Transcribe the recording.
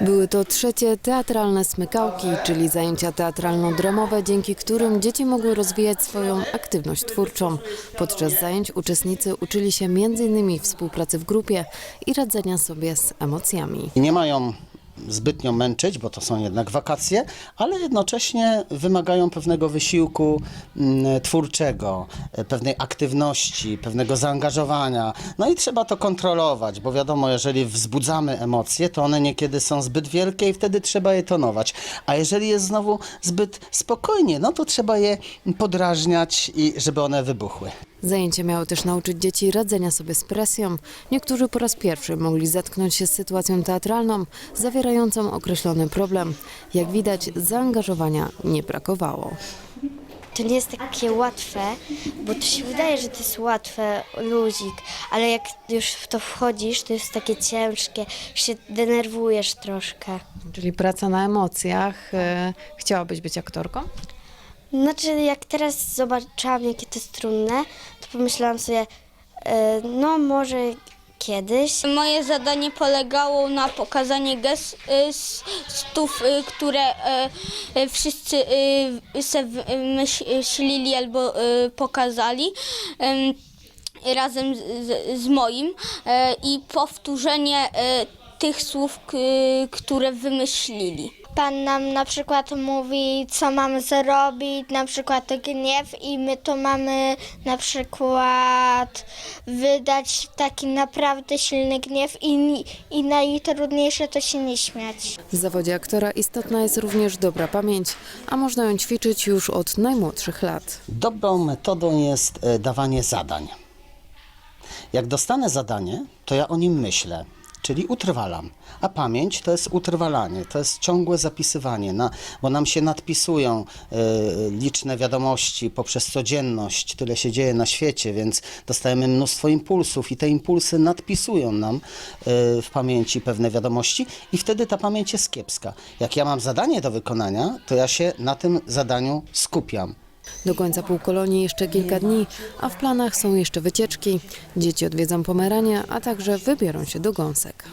Były to trzecie teatralne smykałki, czyli zajęcia teatralno-dramowe, dzięki którym dzieci mogły rozwijać swoją aktywność twórczą. Podczas zajęć uczestnicy uczyli się m.in. współpracy w grupie i radzenia sobie z emocjami. Nie mają zbytnio męczyć, bo to są jednak wakacje, ale jednocześnie wymagają pewnego wysiłku mm, twórczego, e, pewnej aktywności, pewnego zaangażowania. No i trzeba to kontrolować, bo wiadomo, jeżeli wzbudzamy emocje, to one niekiedy są zbyt wielkie i wtedy trzeba je tonować. A jeżeli jest znowu zbyt spokojnie, no to trzeba je podrażniać i żeby one wybuchły. Zajęcia miały też nauczyć dzieci radzenia sobie z presją. Niektórzy po raz pierwszy mogli zetknąć się z sytuacją teatralną zawierającą określony problem. Jak widać, zaangażowania nie brakowało. To nie jest takie łatwe, bo to się wydaje, że to jest łatwe, luzik, ale jak już w to wchodzisz, to jest takie ciężkie, się denerwujesz troszkę. Czyli praca na emocjach. E, Chciałabyś być aktorką? Znaczy, jak teraz zobaczyłam, jakie to jest trudne, to pomyślałam sobie, e, no może kiedyś. Moje zadanie polegało na pokazaniu gestów, y, które e, e, wszyscy y, se myśleli albo y, pokazali em, razem z, z- moim i powtórzenie tych słów, które wymyślili. Pan nam na przykład mówi, co mamy zrobić, na przykład gniew i my to mamy na przykład wydać taki naprawdę silny gniew i, i najtrudniejsze to się nie śmiać. W zawodzie aktora istotna jest również dobra pamięć, a można ją ćwiczyć już od najmłodszych lat. Dobrą metodą jest e, dawanie zadań. Jak dostanę zadanie, to ja o nim myślę, czyli utrwalam. A pamięć to jest utrwalanie, to jest ciągłe zapisywanie, na, bo nam się nadpisują e, liczne wiadomości poprzez codzienność, tyle się dzieje na świecie, więc dostajemy mnóstwo impulsów i te impulsy nadpisują nam e, w pamięci pewne wiadomości i wtedy ta pamięć jest kiepska. Jak ja mam zadanie do wykonania, to ja się na tym zadaniu skupiam. Do końca półkolonii jeszcze kilka dni, a w planach są jeszcze wycieczki. Dzieci odwiedzą Pomeranię, a także wybiorą się do Gąsek.